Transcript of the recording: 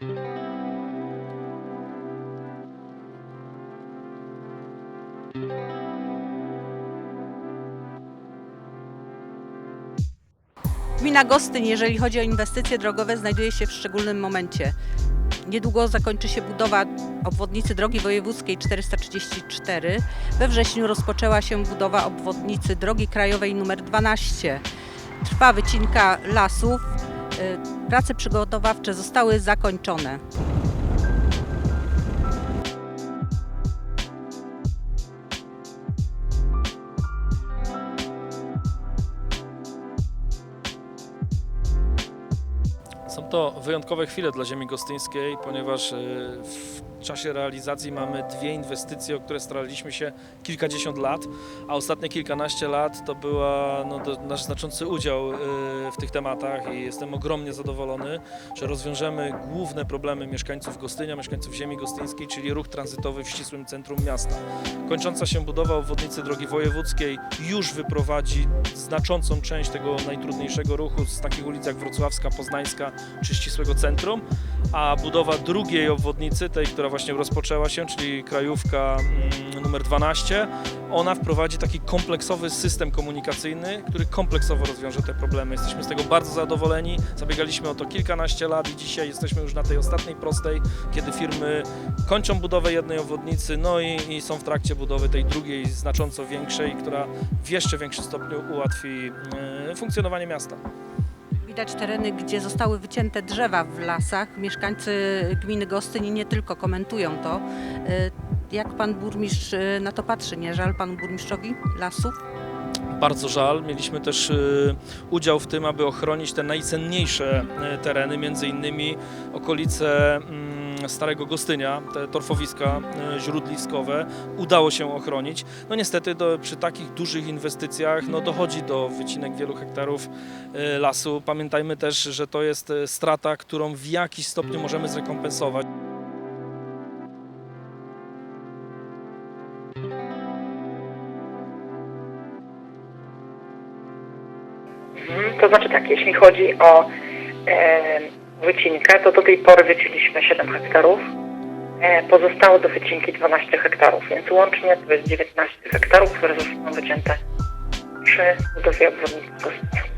Gmina Gostyn, jeżeli chodzi o inwestycje drogowe, znajduje się w szczególnym momencie. Niedługo zakończy się budowa obwodnicy drogi wojewódzkiej 434. We wrześniu rozpoczęła się budowa obwodnicy drogi krajowej nr 12. Trwa wycinka lasów, Y, Prace przygotowawcze zostały zakończone. Są to wyjątkowe chwile dla ziemi gostyńskiej, ponieważ e, w czasie realizacji mamy dwie inwestycje, o które staraliśmy się kilkadziesiąt lat, a ostatnie kilkanaście lat to była no, nasz znaczący udział e, w tych tematach i jestem ogromnie zadowolony, że rozwiążemy główne problemy mieszkańców Gostynia, mieszkańców ziemi gostyńskiej, czyli ruch tranzytowy w ścisłym centrum miasta. Kończąca się budowa obwodnicy drogi wojewódzkiej już wyprowadzi znaczącą część tego najtrudniejszego ruchu z takich ulic jak Wrocławska, Poznańska czy ścisłego centrum, a budowa drugiej obwodnicy, tej, która właśnie rozpoczęła się, czyli krajówka mm, numer 12, ona wprowadzi taki kompleksowy system komunikacyjny, który kompleksowo rozwiąże te problemy. Jesteśmy z tego bardzo zadowoleni, zabiegaliśmy o to kilkanaście lat i dzisiaj jesteśmy już na tej ostatniej prostej, kiedy firmy kończą budowę jednej obwodnicy, no i, i są w trakcie budowy tej drugiej, znacząco większej, która w jeszcze większym stopniu ułatwi e, funkcjonowanie miasta. Widać tereny, gdzie zostały wycięte drzewa w lasach. Mieszkańcy gminy Gostyń nie tylko komentują to. Y, Jak pan burmistrz y, na to patrzy? Nie żal panu burmistrzowi lasów? Bardzo żal. Mieliśmy też y, udział w tym, aby ochronić te najcenniejsze tereny, między innymi okolice mm, Starego Gostynia, te torfowiska y, źródliskowe. Udało się ochronić. No niestety do, przy takich dużych inwestycjach no, dochodzi do wycinek wielu hektarów y, lasu. Pamiętajmy też, że to jest y, strata, którą w jakiś stopniu możemy zrekompensować. To znaczy tak, jeśli chodzi o e, wycinkę, to do tej pory wyciliśmy 7 hektarów. E, pozostało do wycinki 12 hektarów, więc łącznie to jest 19 hektarów, które zostaną wycięte przy budowie obwodnicy Gostynia.